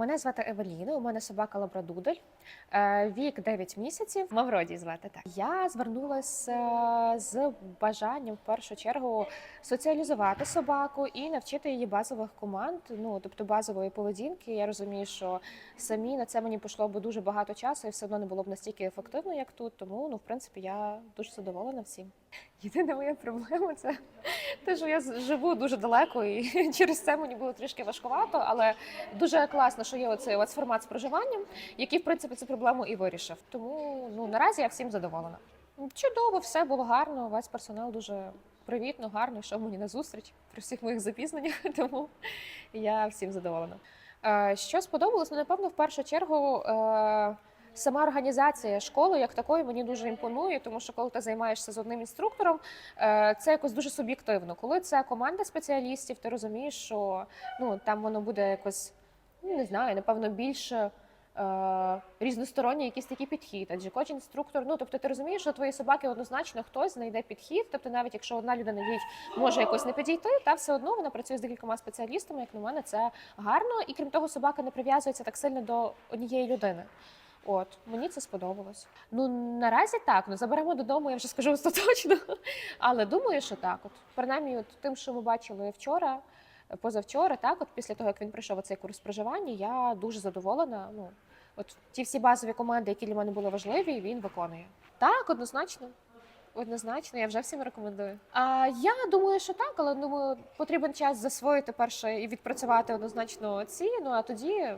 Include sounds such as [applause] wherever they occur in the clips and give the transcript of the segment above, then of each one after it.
Мене звати Евеліна. У мене собака Лабрадудель. Е, Вік 9 місяців. Мавроді звати так. Я звернулася е, з бажанням в першу чергу соціалізувати собаку і навчити її базових команд. Ну тобто базової поведінки. Я розумію, що самі на це мені пішло б дуже багато часу, і все одно не було б настільки ефективно, як тут. Тому ну, в принципі, я дуже задоволена всім. Єдина моя проблема це те, що я живу дуже далеко, і [laughs] через це мені було трішки важкувато, але дуже класно, що є оцей ось формат з проживанням, який в принципі цю проблему і вирішив. Тому ну наразі я всім задоволена. Чудово, все було гарно. Весь персонал дуже привітно, гарно йшов мені на зустріч при всіх моїх запізненнях. [laughs] Тому я всім задоволена. Е, Що сподобалось? Ну, напевно, в першу чергу. Сама організація школи як такої мені дуже імпонує, тому що коли ти займаєшся з одним інструктором, е, це якось дуже суб'єктивно. Коли це команда спеціалістів, ти розумієш, що ну там воно буде якось ну, не знаю, напевно, більше. Різносторонній якийсь такий підхід, адже кожен інструктор, ну тобто ти розумієш, що твої собаки однозначно хтось знайде підхід. Тобто, навіть якщо одна людина їй може якось не підійти, та все одно вона працює з декількома спеціалістами. Як на мене, це гарно. І крім того, собака не прив'язується так сильно до однієї людини. От мені це сподобалось. Ну наразі так. Ну заберемо додому, я вже скажу остаточно. [laughs] Але думаю, що так. От принаймні, от тим, що ми бачили вчора, позавчора, так, от після того як він пройшов оцей курс проживання, я дуже задоволена. Ну от ті всі базові команди, які для мене були важливі, він виконує. Так, однозначно. Однозначно, я вже всім рекомендую. А я думаю, що так, але думаю, потрібен час засвоїти перше і відпрацювати однозначно ці. Ну а тоді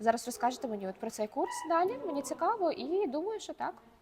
зараз розкажете мені от про цей курс далі. Мені цікаво, і думаю, що так.